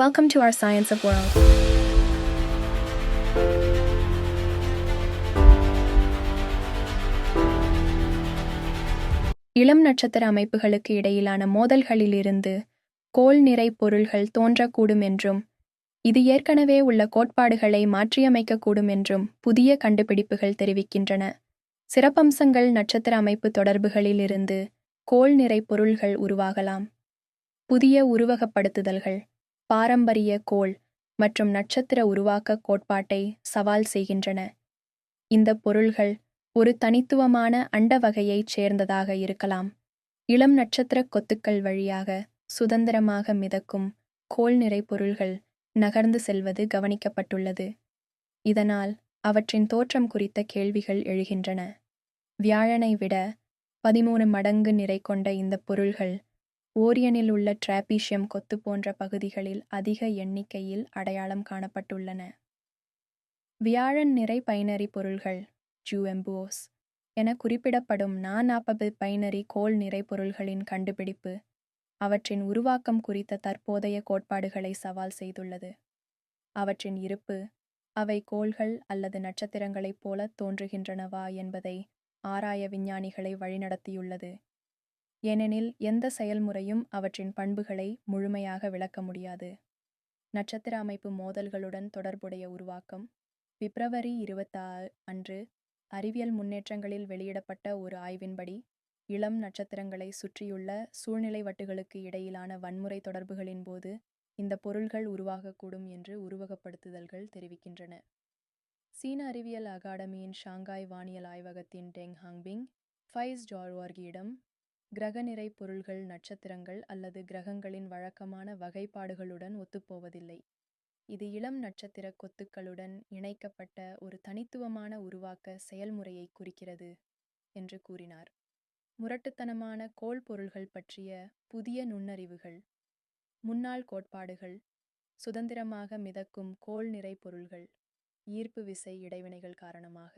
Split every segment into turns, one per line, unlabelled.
Welcome to our Science of World. இளம் நட்சத்திர அமைப்புகளுக்கு இடையிலான மோதல்களிலிருந்து கோல் நிறை பொருள்கள் தோன்றக்கூடும் என்றும் இது ஏற்கனவே உள்ள கோட்பாடுகளை மாற்றியமைக்கக்கூடும் என்றும் புதிய கண்டுபிடிப்புகள் தெரிவிக்கின்றன. சிறப்பம்சங்கள் நட்சத்திர அமைப்பு தொடர்புகளில் இருந்து கோள் நிறை பொருள்கள் உருவாகலாம். புதிய உருவகப்படுத்துதல்கள். பாரம்பரிய கோள் மற்றும் நட்சத்திர உருவாக்க கோட்பாட்டை சவால் செய்கின்றன. இந்த பொருள்கள் ஒரு தனித்துவமான அண்ட வகையைச் சேர்ந்ததாக இருக்கலாம். இளம் நட்சத்திர கொத்துக்கள் வழியாக சுதந்திரமாக மிதக்கும் கோள் நிறை பொருள்கள் நகர்ந்து செல்வது கவனிக்கப்பட்டுள்ளது. இதனால் அவற்றின் தோற்றம் குறித்த கேள்விகள் எழுகின்றன. வியாழனை விட பதிமூணு மடங்கு நிறை கொண்ட இந்த பொருள்கள் ஓரியனில் உள்ள டிராபீஷியம் கொத்து போன்ற பகுதிகளில் அதிக எண்ணிக்கையில் அடையாளம் காணப்பட்டுள்ளன. வியாழன் நிறை பைனரி பொருள்கள் ஜூஎம்போஸ் என குறிப்பிடப்படும் நாற்பது பைனரி கோள் நிறை பொருள்களின் கண்டுபிடிப்பு அவற்றின் உருவாக்கம் குறித்த தற்போதைய கோட்பாடுகளை சவால் செய்துள்ளது. அவற்றின் இருப்பு அவை கோள்கள் அல்லது நட்சத்திரங்களைப் போல தோன்றுகின்றனவா என்பதை ஆராய விஞ்ஞானிகளை வழிநடத்தியுள்ளது. ஏனெனில் எந்த செயல்முறையும் அவற்றின் பண்புகளை முழுமையாக விளக்க முடியாது. நட்சத்திர அமைப்பு மோதல்களுடன் தொடர்புடைய உருவாக்கம். பிப்ரவரி இருபத்தாறு அன்று அறிவியல் முன்னேற்றங்களில் வெளியிடப்பட்ட ஒரு ஆய்வின்படி இளம் நட்சத்திரங்களை சுற்றியுள்ள சூழ்நிலை வட்டுகளுக்கு இடையிலான வன்முறை தொடர்புகளின் போது இந்த பொருள்கள் உருவாகக்கூடும் என்று உருவகப்படுத்துதல்கள் தெரிவிக்கின்றன. சீன அறிவியல் அகாடமியின் ஷாங்காய் வானியல் ஆய்வகத்தின் டெங் ஹாங்பிங் ஃபைஸ் ஜார்வார்கியிடம் கிரக நிறை பொருள்கள் நட்சத்திரங்கள் அல்லது கிரகங்களின் வழக்கமான வகைப்பாடுகளுடன் ஒத்துப்போவதில்லை. இது இளம் நட்சத்திர கொத்துக்களுடன் இணைக்கப்பட்ட ஒரு தனித்துவமான உருவாக்க செயல்முறையை குறிக்கிறது என்று கூறினார். முரட்டுத்தனமான கோள் பொருள்கள் பற்றிய புதிய நுண்ணறிவுகள். முன்னாள் கோட்பாடுகள். சுதந்திரமாக மிதக்கும் கோள் நிறை பொருள்கள். ஈர்ப்பு விசை இடைவினைகள் காரணமாக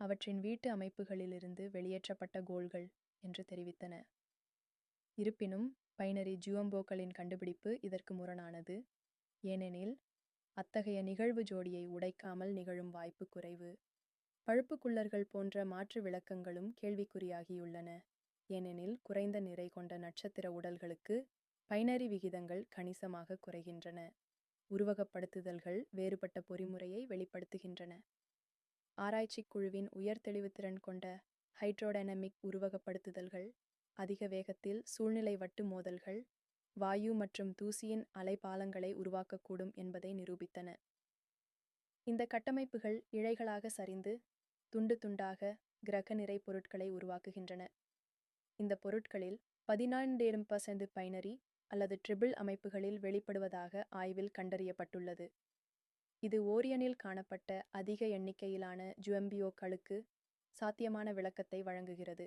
அவற்றின் வீட்டு அமைப்புகளிலிருந்து வெளியேற்றப்பட்ட கோள்கள் என்று தெரிவித்தன. இருப்பினும் பைனரி ஜுவம்போக்களின் கண்டுபிடிப்பு இதற்கு முரணானது. ஏனெனில் அத்தகைய நிகழ்வு ஜோடியை உடைக்காமல் நிகழும் வாய்ப்பு குறைவு. பழுப்புக்குள்ளர்கள் போன்ற மாற்று விளக்கங்களும் கேள்விக்குறியாகியுள்ளன. ஏனெனில் குறைந்த நிறை கொண்ட நட்சத்திர உடல்களுக்கு பைனரி விகிதங்கள் கணிசமாக குறைகின்றன. உருவகப்படுத்துதல்கள் வேறுபட்ட பொறிமுறையை வெளிப்படுத்துகின்றன. ஆராய்ச்சிக் குழுவின் உயர் தெளிவுத்திறன் கொண்ட ஹைட்ரோடைனமிக் உருவகப்படுத்துதல்கள் அதிக வேகத்தில் சூழ்நிலை வட்டு மோதல்கள் வாயு மற்றும் தூசியின் அலைபாலங்களை உருவாக்கக்கூடும் என்பதை நிரூபித்தன. இந்த கட்டமைப்புகள் இழைகளாக சரிந்து துண்டு துண்டாக கிரக நிறை பொருட்களை உருவாக்குகின்றன. இந்த பொருட்களில் பதினான்கு பர்சன்ட் பைனரி அல்லது ட்ரிபிள் அமைப்புகளில் வெளிப்படுவதாக ஆய்வில் கண்டறியப்பட்டுள்ளது. இது ஓரியனில் காணப்பட்ட அதிக எண்ணிக்கையிலான ஜுவம்பியோக்களுக்கு சாத்தியமான விளக்கத்தை வழங்குகிறது.